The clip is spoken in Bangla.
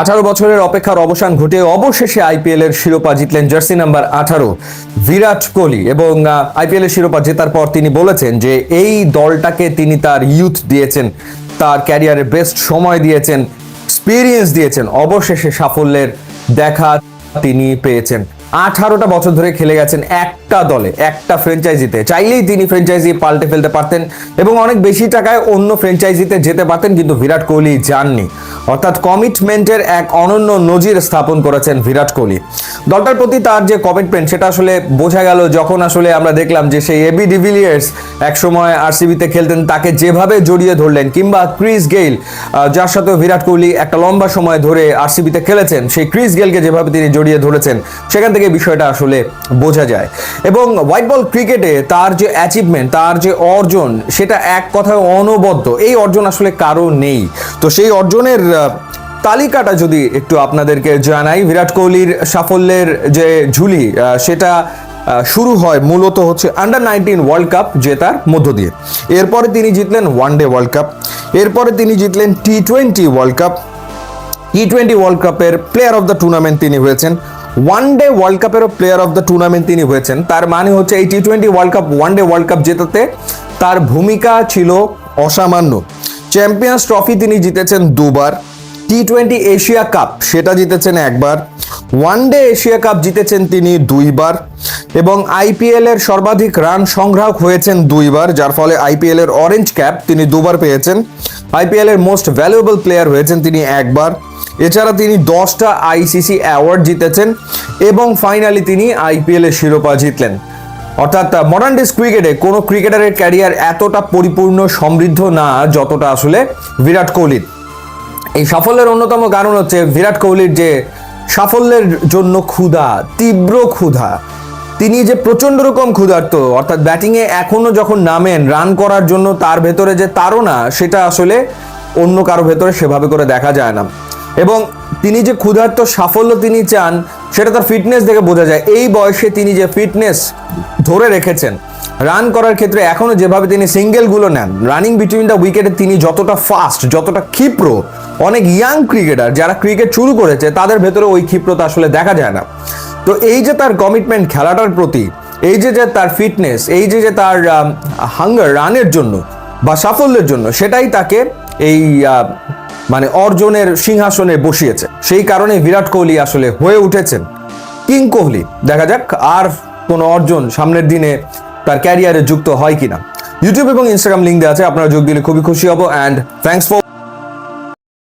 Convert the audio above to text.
আঠারো বছরের অপেক্ষার অবসান ঘটে অবশেষে আইপিএল এর শিরোপা জিতলেন জার্সি নাম্বার আঠারো, বিরাট কোহলি। এবং আইপিএল এর শিরোপা জেতার পর তিনি বলেছেন যে এই দলটাকে তিনি তার ইউথ দিয়েছেন, তার ক্যারিয়ারের বেস্ট সময় দিয়েছেন এক্সপিরিয়েন্স দিয়েছেন। অবশেষে সাফল্যের দেখা তিনি পেয়েছেন। আঠারোটা বছর ধরে খেলে গেছেন একটা দলে, একটা ফ্র্যাঞ্চাইজিতে। চাইলেই তিনি ফ্র্যাঞ্চাইজি পাল্টে ফেলতে পারতেন এবং অনেক বেশি টাকায় অন্য ফ্র্যাঞ্চাইজিতে যেতে পারতেন, কিন্তু বিরাট কোহলি যাননি। অর্থাৎ কমিটমেন্টের এক অনন্য নজির স্থাপন করেছেন বিরাট কোহলি। দলটার প্রতি তার যে কমিটমেন্ট, সেটা আসলে বোঝা গেল যখন আসলে আমরা দেখলাম যে সেই এবি ডিভিলিয়ার্স একসময় আরসিবিতে খেলতেন, তাকে যেভাবে জড়িয়ে ধরলেন, কিংবা ক্রিস গেইল যার সাথে বিরাট কোহলি একটা লম্বা সময় ধরে আরসিবিতে খেলেছেন, সেই ক্রিস গেলকে যেভাবে তিনি জড়িয়ে ধরেছেন, সেখান থেকে বিষয়টা আসলে বোঝা যায়। এবং হোয়াইট বল ক্রিকেটে তার যে অ্যাচিভমেন্ট তার যে অর্জন, সেটা এক কথায় অনবদ্য। এই অর্জন আসলে কারও নেই। তো সেই অর্জনের তালিকাটা যদি একটু আপনাদেরকে জানাই, বিরাট কোহলির সাফল্যের যে ঝুলি সেটা শুরু হয় মূলত হচ্ছে আন্ডার নাইনটিন ওয়ার্ল্ড কাপ জেতার মধ্য দিয়ে। এরপরে তিনি জিতলেন ওয়ান ডে ওয়ার্ল্ড কাপ এরপরে তিনি জিতলেন T twenty world cup T twenty world কাপের প্লেয়ার অফ দ্য টুর্নামেন্ট তিনি হয়েছেন ওয়ান ডে ওয়ার্ল্ড কাপেরও প্লেয়ার অফ দ্য টুর্নামেন্ট তিনি হয়েছেন। তার মানে হচ্ছে এই T twenty world cup one day world cup জেতাতে তার ভূমিকা ছিল অসামান্য। চ্যাম্পিয়ন্স ট্রফি তিনি জিতেছেন দুবার। টি টোয়েন্টি এশিয়া কাপ সেটা জিতেছেন একবার। ওয়ান ডে এশিয়া কাপ জিতেছেন তিনি দুইবার। এবং আইপিএল এর সর্বাধিক রান সংগ্রাহক হয়েছেন দুইবার, যার ফলে আইপিএল এর অরেঞ্জ ক্যাপ তিনি দুবার পেয়েছেন। আইপিএল এর মোস্ট ভ্যালুয়েবল প্লেয়ার হয়েছেন তিনি একবার। এছাড়া তিনি দশটা আইসিসি অ্যাওয়ার্ড জিতেছেন এবং ফাইনালি তিনি আইপিএল এর শিরোপা জিতলেন। অর্থাৎ মডার্ন ডেস ক্রিকেটে কোনো ক্রিকেটারের ক্যারিয়ার এতটা পরিপূর্ণ, সমৃদ্ধ না, যতটা আসলে বিরাট কোহলির। এই সাফল্যের অন্যতম কারণ হচ্ছে বিরাট কোহলির যে সাফল্যের জন্য ক্ষুধা, তীব্র ক্ষুধা। তিনি যে প্রচণ্ড রকম ক্ষুধার্ত, অর্থাৎ ব্যাটিংয়ে এখনও যখন নামেন, রান করার জন্য তার ভেতরে যে তাড়না, সেটা আসলে অন্য কারও ভেতরে সেভাবে করে দেখা যায় না। এবং তিনি যে ক্ষুধার্ত সাফল্য তিনি চান, সেটা তার ফিটনেস দেখে বোঝা যায়। এই বয়সে তিনি যে ফিটনেস ধরে রেখেছেন, রান করার ক্ষেত্রে এখনও যেভাবে তিনি সিঙ্গেলগুলো নেন, রানিং বিটুইন দ্য উইকেটে তিনি যতটা ফাস্ট, যতটা ক্ষিপ্র, অনেক ইয়াং ক্রিকেটার যারা ক্রিকেট শুরু করেছে, তাদের ভেতরে ওই ক্ষিপ্রতা আসলে দেখা যায় না। তো এই যে তার কমিটমেন্ট খেলাটার প্রতি, এই যে যে তার ফিটনেস এই যে যে তার হাঙ্গার রানের জন্য বা সাফল্যের জন্য, সেটাই তাকে এই মানে অর্জনের সিংহাসনে বসিয়েছে। সেই কারণে বিরাট কোহলি আসলে হয়ে উঠেছেন কিং কোহলি। দেখা যাক আর কোনো অর্জন সামনের দিনে তার ক্যারিয়ারে যুক্ত হয় কিনা। ইউটিউব এবং ইনস্টাগ্রাম লিঙ্ক দেওয়া আছে, আপনারা যোগ দিলে খুবই খুশি হব অ্যান্ড থ্যাংকস ফর